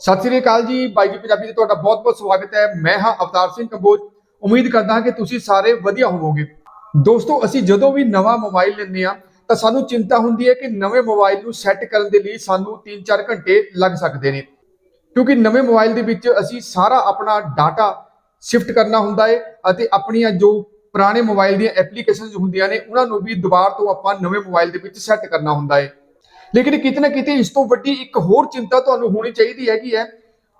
ਸਤਿ ਸ੍ਰੀ ਅਕਾਲ ਜੀ ਬਾਈ ਜੀ ਪੰਜਾਬੀ ਤੇ ਤੁਹਾਡਾ ਬਹੁਤ-ਬਹੁਤ ਸਵਾਗਤ ਹੈ। ਮੈਂ ਹਾਂ ਅਵਤਾਰ ਸਿੰਘ ਕੰਬੋਜ। ਉਮੀਦ ਕਰਦਾ ਹਾਂ ਕਿ ਤੁਸੀਂ ਸਾਰੇ ਵਧੀਆ ਹੋਵੋਗੇ। ਦੋਸਤੋ, ਅਸੀਂ ਜਦੋਂ ਵੀ ਨਵਾਂ ਮੋਬਾਈਲ ਲੈਂਦੇ ਆ ਤਾਂ ਸਾਨੂੰ ਚਿੰਤਾ ਹੁੰਦੀ ਹੈ ਕਿ ਨਵੇਂ ਮੋਬਾਈਲ ਨੂੰ ਸੈੱਟ ਕਰਨ ਦੇ ਲਈ ਸਾਨੂੰ 3-4 ਘੰਟੇ ਲੱਗ ਸਕਦੇ ਨੇ। ਕਿਉਂਕਿ ਨਵੇਂ ਮੋਬਾਈਲ ਦੇ ਵਿੱਚ ਅਸੀਂ ਸਾਰਾ ਆਪਣਾ ਡਾਟਾ ਸ਼ਿਫਟ ਕਰਨਾ ਹੁੰਦਾ ਹੈ ਅਤੇ ਆਪਣੀਆਂ ਜੋ ਪੁਰਾਣੇ ਮੋਬਾਈਲ ਦੀਆਂ ਐਪਲੀਕੇਸ਼ਨਸ ਹੁੰਦੀਆਂ ਨੇ, ਉਹਨਾਂ ਨੂੰ ਵੀ ਦੁਬਾਰਾ ਤੋਂ ਆਪਾਂ ਨਵੇਂ ਮੋਬਾਈਲ ਦੇ ਵਿੱਚ ਸੈੱਟ ਕਰਨਾ ਹੁੰਦਾ ਹੈ। ਲੇਕਿਨ ਕਿਤੇ ਨਾ ਕਿਤੇ ਇਸ ਤੋਂ ਵੱਡੀ ਇੱਕ ਹੋਰ ਚਿੰਤਾ ਤੁਹਾਨੂੰ ਹੋਣੀ ਚਾਹੀਦੀ ਹੈਗੀ ਹੈ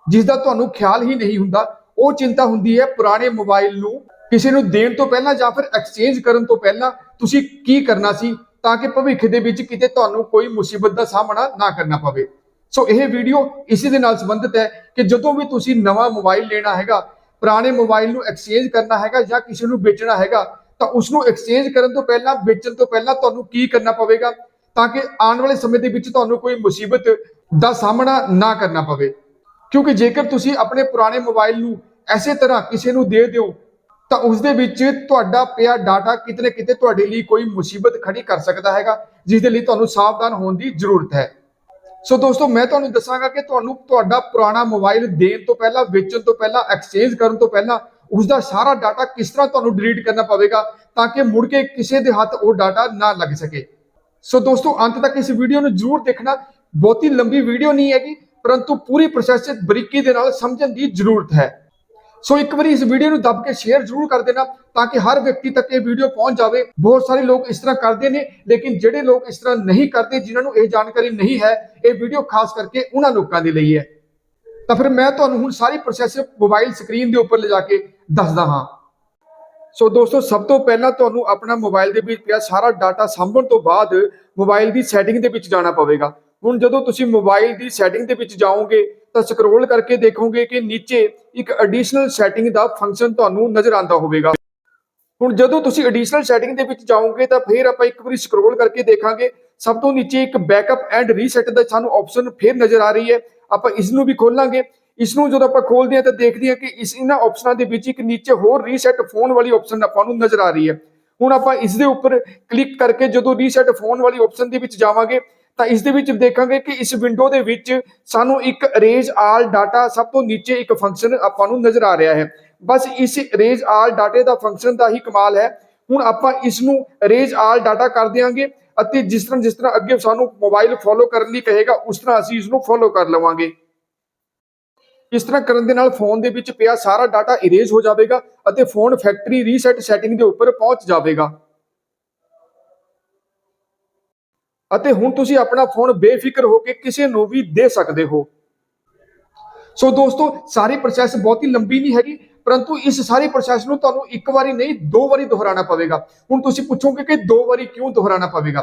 ਜਿਸ ਦਾ ਤੁਹਾਨੂੰ ਖਿਆਲ ਹੀ ਨਹੀਂ ਹੁੰਦਾ। ਉਹ ਚਿੰਤਾ ਹੁੰਦੀ ਹੈ ਪੁਰਾਣੇ ਮੋਬਾਈਲ ਨੂੰ ਕਿਸੇ ਨੂੰ ਦੇਣ ਤੋਂ ਪਹਿਲਾਂ ਜਾਂ ਫਿਰ ਐਕਸਚੇਂਜ ਕਰਨ ਤੋਂ ਪਹਿਲਾਂ ਤੁਸੀਂ ਕੀ ਕਰਨਾ ਸੀ ਤਾਂ ਕਿ ਭਵਿੱਖ ਦੇ ਵਿੱਚ ਕਿਤੇ ਤੁਹਾਨੂੰ ਕੋਈ ਮੁਸੀਬਤ ਦਾ ਸਾਹਮਣਾ ਨਾ ਕਰਨਾ ਪਵੇ। ਸੋ ਇਹ ਵੀਡੀਓ ਇਸੇ ਦੇ ਨਾਲ ਸੰਬੰਧਿਤ ਹੈ ਕਿ ਜਦੋਂ ਵੀ ਤੁਸੀਂ ਨਵਾਂ ਮੋਬਾਈਲ ਲੈਣਾ ਹੈਗਾ, ਪੁਰਾਣੇ ਮੋਬਾਈਲ ਨੂੰ ਐਕਸਚੇਂਜ ਕਰਨਾ ਹੈਗਾ ਜਾਂ ਕਿਸੇ ਨੂੰ ਵੇਚਣਾ ਹੈਗਾ, ਤਾਂ ਉਸ ਨੂੰ ਐਕਸਚੇਂਜ ਕਰਨ ਤੋਂ ਪਹਿਲਾਂ, ਵੇਚਣ ਤੋਂ ਪਹਿਲਾਂ ਤੁਹਾਨੂੰ ਕੀ ਕਰਨਾ ਪਵੇਗਾ? ਤਾਂ ਕਿ ਆਉਣ ਵਾਲੇ ਸਮੇਂ ਦੇ ਵਿੱਚ ਤੁਹਾਨੂੰ ਕੋਈ ਮੁਸੀਬਤ ਦਾ ਸਾਹਮਣਾ ਨਾ ਕਰਨਾ ਪਵੇ। ਕਿਉਂਕਿ ਜੇਕਰ ਤੁਸੀਂ ਆਪਣੇ ਪੁਰਾਣੇ ਮੋਬਾਈਲ ਨੂੰ ਐਸੇ ਤਰ੍ਹਾਂ ਕਿਸੇ ਨੂੰ ਦੇ ਦਿਓ, ਤਾਂ ਉਸ ਦੇ ਵਿੱਚ ਤੁਹਾਡਾ ਪਿਆ ਡਾਟਾ ਕਿਤੇ ਨਾ ਕਿਤੇ ਤੁਹਾਡੇ ਲਈ ਕੋਈ ਮੁਸੀਬਤ ਖੜੀ ਕਰ ਸਕਦਾ ਹੈਗਾ, ਜਿਸ ਦੇ ਲਈ ਤੁਹਾਨੂੰ ਸਾਵਧਾਨ ਹੋਣ ਦੀ ਜ਼ਰੂਰਤ ਹੈ। ਸੋ ਦੋਸਤੋ, ਮੈਂ ਤੁਹਾਨੂੰ ਦੱਸਾਂਗਾ ਕਿ ਤੁਹਾਨੂੰ ਤੁਹਾਡਾ ਪੁਰਾਣਾ ਮੋਬਾਈਲ ਦੇਣ ਤੋਂ ਪਹਿਲਾਂ, ਵੇਚਣ ਤੋਂ ਪਹਿਲਾਂ ਐਕਸਚੇਂਜ ਕਰਨ ਤੋਂ ਪਹਿਲਾਂ, ਉਸ ਦਾ ਸਾਰਾ ਡਾਟਾ ਕਿਸ ਤਰ੍ਹਾਂ ਤੁਹਾਨੂੰ ਡਿਲੀਟ ਕਰਨਾ ਪਵੇਗਾ, ਤਾਂ ਕਿ ਮੁੜ ਕੇ ਕਿਸੇ ਦੇ ਹੱਥ ਉਹ ਡਾਟਾ ਨਾ ਲੱਗ ਸਕੇ। ਸੋ ਦੋਸਤੋ ਅੰਤ ਤੱਕ ਇਸ ਵੀਡੀਓ ਨੂੰ ਜ਼ਰੂਰ ਦੇਖਣਾ ਬਹੁਤੀ ਲੰਬੀ ਵੀਡੀਓ ਨਹੀਂ ਹੈਗੀ ਪਰੰਤੂ ਪੂਰੀ ਪ੍ਰੋਸੈਸ ਬਰੀਕੀ ਦੇ ਨਾਲ ਸਮਝਣ ਦੀ ਜ਼ਰੂਰਤ ਹੈ ਸੋ ਇੱਕ ਵਾਰੀ ਇਸ ਵੀਡੀਓ ਨੂੰ ਦੱਬ ਕੇ ਸ਼ੇਅਰ ਜ਼ਰੂਰ ਕਰ ਦੇਣਾ ਤਾਂ ਕਿ ਹਰ ਵਿਅਕਤੀ ਤੱਕ ਇਹ ਵੀਡੀਓ ਪਹੁੰਚ ਜਾਵੇ ਬਹੁਤ ਸਾਰੇ ਲੋਕ ਇਸ ਤਰ੍ਹਾਂ ਕਰਦੇ ਨੇ ਲੇਕਿਨ ਜਿਹੜੇ ਲੋਕ ਇਸ ਤਰ੍ਹਾਂ ਨਹੀਂ ਕਰਦੇ ਜਿਨ੍ਹਾਂ ਨੂੰ ਇਹ ਜਾਣਕਾਰੀ ਨਹੀਂ ਹੈ ਇਹ ਵੀਡੀਓ ਖਾਸ ਕਰਕੇ ਉਹਨਾਂ ਲੋਕਾਂ ਦੇ ਲਈ ਹੈ ਤਾਂ ਫਿਰ ਮੈਂ ਤੁਹਾਨੂੰ ਹੁਣ ਸਾਰੀ ਪ੍ਰੋਸੈਸ ਮੋਬਾਈਲ ਸਕਰੀਨ ਦੇ ਉੱਪਰ ਲਿਜਾ ਕੇ ਦੱਸਦਾ ਹਾਂ ਸੋ ਦੋਸਤੋ, ਸਭ ਤੋਂ ਪਹਿਲਾਂ ਤੁਹਾਨੂੰ ਆਪਣਾ ਮੋਬਾਈਲ ਦੇ ਵਿੱਚ ਪਿਆ ਸਾਰਾ ਡਾਟਾ ਸਾਂਭਣ ਤੋਂ ਬਾਅਦ ਮੋਬਾਈਲ ਦੀ ਸੈਟਿੰਗ ਦੇ ਵਿੱਚ ਜਾਣਾ ਪਵੇਗਾ। ਹੁਣ ਜਦੋਂ ਤੁਸੀਂ ਮੋਬਾਈਲ ਦੀ ਸੈਟਿੰਗ ਦੇ ਵਿੱਚ ਜਾਓਗੇ, ਤਾਂ ਸਕਰੋਲ ਕਰਕੇ ਦੇਖੋਗੇ ਕਿ ਨੀਚੇ ਇੱਕ ਐਡੀਸ਼ਨਲ ਸੈਟਿੰਗ ਦਾ ਫੰਕਸ਼ਨ ਤੁਹਾਨੂੰ ਨਜ਼ਰ ਆਉਂਦਾ ਹੋਵੇਗਾ। ਹੁਣ ਜਦੋਂ ਤੁਸੀਂ ਐਡੀਸ਼ਨਲ ਸੈਟਿੰਗ ਦੇ ਵਿੱਚ ਜਾਓਗੇ ਤਾਂ ਫਿਰ ਆਪਾਂ ਇੱਕ ਵਾਰੀ ਸਕਰੋਲ ਕਰਕੇ ਦੇਖਾਂਗੇ। ਸਭ ਤੋਂ ਨੀਚੇ ਇੱਕ ਬੈਕਅਪ ਐਂਡ ਰੀਸੈਟ ਦਾ ਸਾਨੂੰ ਆਪਸ਼ਨ ਫਿਰ ਨਜ਼ਰ ਆ ਰਹੀ ਹੈ। ਆਪਾਂ ਇਸ ਨੂੰ ਵੀ ਖੋਲਾਂਗੇ। ਇਸ ਨੂੰ ਜਦੋਂ ਆਪਾਂ ਖੋਲਦੇ ਹਾਂ ਤਾਂ ਦੇਖਦੇ ਹਾਂ ਕਿ ਇਸ ਇਹਨਾਂ ਆਪਸ਼ਨਾਂ ਦੇ ਵਿੱਚ ਇੱਕ ਨੀਚੇ ਹੋਰ ਰੀਸੈਟ ਫੋਨ ਵਾਲੀ ਆਪਸ਼ਨ ਆਪਾਂ ਨੂੰ ਨਜ਼ਰ ਆ ਰਹੀ ਹੈ। ਹੁਣ ਆਪਾਂ ਇਸ ਦੇ ਉੱਪਰ ਕਲਿੱਕ ਕਰਕੇ ਜਦੋਂ ਰੀਸੈਟ ਫੋਨ ਵਾਲੀ ਆਪਸ਼ਨ ਦੇ ਵਿੱਚ ਜਾਵਾਂਗੇ ਤਾਂ ਇਸ ਦੇ ਵਿੱਚ ਦੇਖਾਂਗੇ ਕਿ ਇਸ ਵਿੰਡੋ ਦੇ ਵਿੱਚ ਸਾਨੂੰ ਇੱਕ ਅਰੇਂਜ ਆਲ ਡਾਟਾ ਸਭ ਤੋਂ ਨੀਚੇ ਇੱਕ ਫੰਕਸ਼ਨ ਆਪਾਂ ਨੂੰ ਨਜ਼ਰ ਆ ਰਿਹਾ ਹੈ। ਬਸ ਇਸ ਅਰੇਂਜ ਆਲ ਡਾਟੇ ਦਾ ਫੰਕਸ਼ਨ ਦਾ ਹੀ ਕਮਾਲ ਹੈ। ਹੁਣ ਆਪਾਂ ਇਸ ਨੂੰ ਅਰੇਂਜ ਆਲ ਡਾਟਾ ਕਰ ਦਿਆਂਗੇ ਅਤੇ ਜਿਸ ਤਰ੍ਹਾਂ ਜਿਸ ਤਰ੍ਹਾਂ ਅੱਗੇ ਸਾਨੂੰ ਮੋਬਾਈਲ ਫੋਲੋ ਕਰਨ ਲਈ ਕਹੇਗਾ, ਉਸ ਤਰ੍ਹਾਂ ਅਸੀਂ ਇਸ ਨੂੰ ਫੋਲੋ ਕਰ ਲਵਾਂਗੇ। ਇਸ ਤਰ੍ਹਾਂ ਕਰਨ ਦੇ ਨਾਲ ਫੋਨ ਦੇ ਵਿੱਚ ਪਿਆ ਸਾਰਾ ਡਾਟਾ ਇਰੇਜ਼ ਹੋ ਜਾਵੇਗਾ ਅਤੇ ਫੋਨ ਫੈਕਟਰੀ ਰੀਸੈਟ ਸੈਟਿੰਗ ਦੇ ਉੱਪਰ ਪਹੁੰਚ ਜਾਵੇਗਾ। ਅਤੇ ਹੁਣ ਤੁਸੀਂ ਆਪਣਾ ਫੋਨ ਬੇਫਿਕਰ ਹੋ ਕੇ ਕਿਸੇ ਨੂੰ ਵੀ ਦੇ ਸਕਦੇ ਹੋ। ਸੋ ਦੋਸਤੋ, ਸਾਰੀ ਪ੍ਰੋਸੈਸ ਬਹੁਤ ਹੀ ਲੰਬੀ ਨਹੀਂ ਹੈਗੀ, ਪਰੰਤੂ ਇਸ ਸਾਰੀ ਪ੍ਰੋਸੈਸ ਨੂੰ ਤੁਹਾਨੂੰ ਇੱਕ ਵਾਰੀ ਨਹੀਂ, ਦੋ ਵਾਰੀ ਦੁਹਰਾਉਣਾ ਪਵੇਗਾ। ਹੁਣ ਤੁਸੀਂ ਪੁੱਛੋਗੇ ਕਿ ਦੋ ਵਾਰੀ ਕਿਉਂ ਦੁਹਰਾਉਣਾ ਪਵੇਗਾ?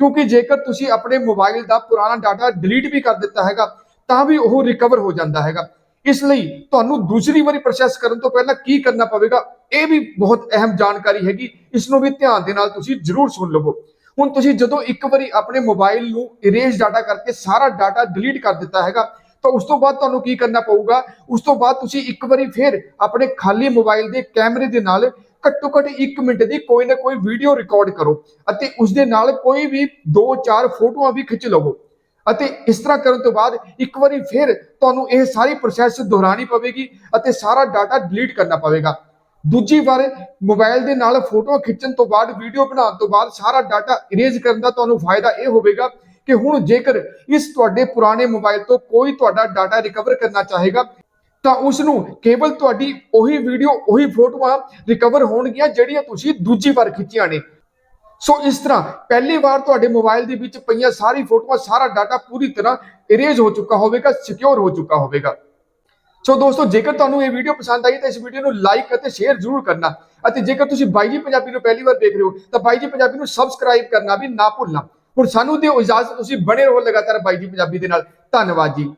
ਕਿਉਂਕਿ ਜੇਕਰ ਤੁਸੀਂ ਆਪਣੇ ਮੋਬਾਈਲ ਦਾ ਪੁਰਾਣਾ ਡਾਟਾ ਡਿਲੀਟ ਵੀ ਕਰ ਦਿੱਤਾ ਹੈਗਾ, ਤਾਂ ਵੀ ਉਹ ਰਿਕਵਰ ਹੋ ਜਾਂਦਾ ਹੈਗਾ। ਇਸ ਲਈ ਤੁਹਾਨੂੰ ਦੂਸਰੀ ਵਾਰੀ ਪ੍ਰੋਸੈਸ ਕਰਨ ਤੋਂ ਪਹਿਲਾਂ ਕੀ ਕਰਨਾ ਪਵੇਗਾ, ਇਹ ਵੀ ਬਹੁਤ ਅਹਿਮ ਜਾਣਕਾਰੀ ਹੈਗੀ। ਇਸ ਨੂੰ ਵੀ ਧਿਆਨ ਦੇ ਨਾਲ ਤੁਸੀਂ ਜ਼ਰੂਰ ਸੁਣ ਲਵੋ। ਹੁਣ ਤੁਸੀਂ ਜਦੋਂ ਇੱਕ ਵਾਰੀ ਆਪਣੇ ਮੋਬਾਈਲ ਨੂੰ ਇਰੇਜ਼ ਡਾਟਾ ਕਰਕੇ ਸਾਰਾ ਡਾਟਾ ਡਿਲੀਟ ਕਰ ਦਿੱਤਾ ਹੈਗਾ, ਤਾਂ ਉਸ ਤੋਂ ਬਾਅਦ ਤੁਹਾਨੂੰ ਕੀ ਕਰਨਾ ਪਊਗਾ? ਉਸ ਤੋਂ ਬਾਅਦ ਤੁਸੀਂ ਇੱਕ ਵਾਰੀ ਫਿਰ ਆਪਣੇ ਖਾਲੀ ਮੋਬਾਈਲ ਦੇ ਕੈਮਰੇ ਦੇ ਨਾਲ ਘੱਟੋ ਘੱਟ 1 ਮਿੰਟ ਦੀ ਕੋਈ ਨਾ ਕੋਈ ਵੀਡੀਓ ਰਿਕਾਰਡ ਕਰੋ ਅਤੇ ਉਸ ਦੇ ਨਾਲ ਕੋਈ ਵੀ 2-4 ਫੋਟੋਆਂ ਵੀ ਖਿੱਚ ਲਵੋ। ਅਤੇ ਇਸ ਤਰ੍ਹਾਂ ਕਰਨ ਤੋਂ ਬਾਅਦ ਇੱਕ ਵਾਰੀ ਫਿਰ ਤੁਹਾਨੂੰ ਇਹ ਸਾਰੀ ਪ੍ਰੋਸੈਸ ਦੁਹਰਾਣੀ ਪਵੇਗੀ ਅਤੇ ਸਾਰਾ ਡਾਟਾ ਡਿਲੀਟ ਕਰਨਾ ਪਵੇਗਾ। ਦੂਜੀ ਵਾਰ ਮੋਬਾਈਲ ਦੇ ਨਾਲ ਫੋਟੋ ਖਿੱਚਣ ਤੋਂ ਬਾਅਦ, ਵੀਡੀਓ ਬਣਾਉਣ ਤੋਂ ਬਾਅਦ ਸਾਰਾ ਡਾਟਾ ਇਰੇਜ਼ ਕਰਨ ਦਾ ਤੁਹਾਨੂੰ ਫਾਇਦਾ ਇਹ ਹੋਵੇਗਾ ਕਿ ਹੁਣ ਜੇਕਰ ਇਸ ਤੁਹਾਡੇ ਪੁਰਾਣੇ ਮੋਬਾਈਲ ਤੋਂ ਕੋਈ ਤੁਹਾਡਾ ਡਾਟਾ ਰਿਕਵਰ ਕਰਨਾ ਚਾਹੇਗਾ, ਤਾਂ ਉਸ ਨੂੰ ਕੇਵਲ ਤੁਹਾਡੀ ਉਹੀ ਵੀਡੀਓ ਉਹੀ ਫੋਟੋਆਂ ਰਿਕਵਰ ਹੋਣਗੀਆਂ ਜਿਹੜੀਆਂ ਤੁਸੀਂ ਦੂਜੀ ਵਾਰ ਖਿੱਚੀਆਂ ਨੇ। ਸੋ ਇਸ ਤਰ੍ਹਾਂ ਪਹਿਲੀ ਵਾਰ ਤੁਹਾਡੇ ਮੋਬਾਈਲ ਦੇ ਵਿੱਚ ਪਈਆਂ ਸਾਰੀ ਫੋਟੋਆਂ, ਸਾਰਾ ਡਾਟਾ ਪੂਰੀ ਤਰ੍ਹਾਂ ਇਰੇਜ਼ ਹੋ ਚੁੱਕਾ ਹੋਵੇਗਾ ਸਿਕਿਉਰ ਹੋ ਚੁੱਕਾ ਹੋਵੇਗਾ। ਸੋ ਦੋਸਤੋ, ਜੇਕਰ ਤੁਹਾਨੂੰ ਇਹ ਵੀਡੀਓ ਪਸੰਦ ਆਈ ਤਾਂ ਇਸ ਵੀਡੀਓ ਨੂੰ ਲਾਈਕ ਅਤੇ ਸ਼ੇਅਰ ਜ਼ਰੂਰ ਕਰਨਾ। ਅਤੇ ਜੇਕਰ ਤੁਸੀਂ ਬਾਈ ਜੀ ਪੰਜਾਬੀ ਨੂੰ ਪਹਿਲੀ ਵਾਰ ਦੇਖ ਰਹੇ ਹੋ, ਤਾਂ ਬਾਈ ਜੀ ਪੰਜਾਬੀ ਨੂੰ ਸਬਸਕ੍ਰਾਈਬ ਕਰਨਾ ਵੀ ਨਾ ਭੁੱਲਣਾ। ਹੁਣ ਸਾਨੂੰ ਦਿਓ ਇਜਾਜ਼ਤ, ਤੁਸੀਂ ਬਣੇ ਰਹੋ ਲਗਾਤਾਰ ਬਾਈ ਜੀ ਪੰਜਾਬੀ ਦੇ ਨਾਲ। ਧੰਨਵਾਦ ਜੀ।